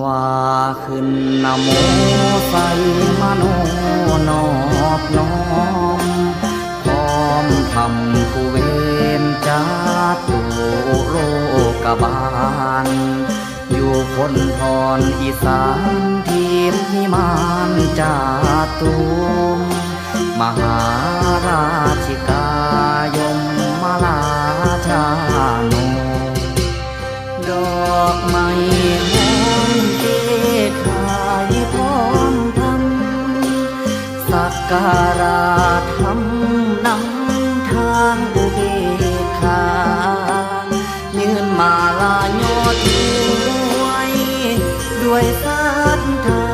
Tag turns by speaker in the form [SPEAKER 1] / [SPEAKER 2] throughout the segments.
[SPEAKER 1] ว่าขึ้นนโมใส่มโนนอบน้อมพร้อมทำผู้เวนจาตุโลกบาล อยู่คนพรอีสานทีมนิมานจาตุมมหาราชิกา สักการะทำนำทางอุเบกขายืนมาลายอดด้วย ด้วยศรัทธา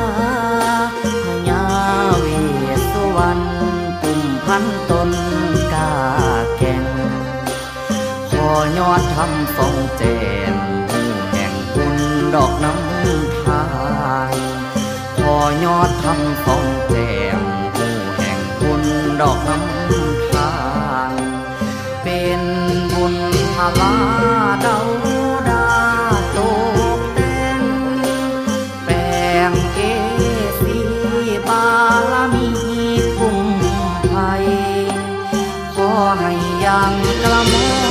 [SPEAKER 1] พญาเวสสุวรรณปุ่มพันตนกาแก่งขอยอดทำสองแจมหูแห่งบุญดอกน้ำทายขอยอดทำสองแจมผู้แห่งบุญ ดอกน้ำทาง เป็นบุญพลาเดาดาตกแต่งแปลงเกสีบารมีคุ้มภัยขอให้ยังกระมอม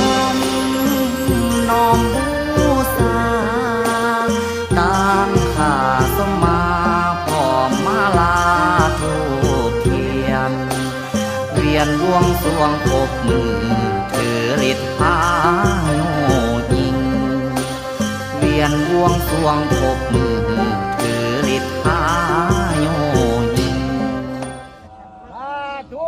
[SPEAKER 1] น้อ วียนร่วงสวงปบมือถือฤทธาโนยิง เวียนร่วงสวงปบมือถือฤทธาโยยิงสาธุ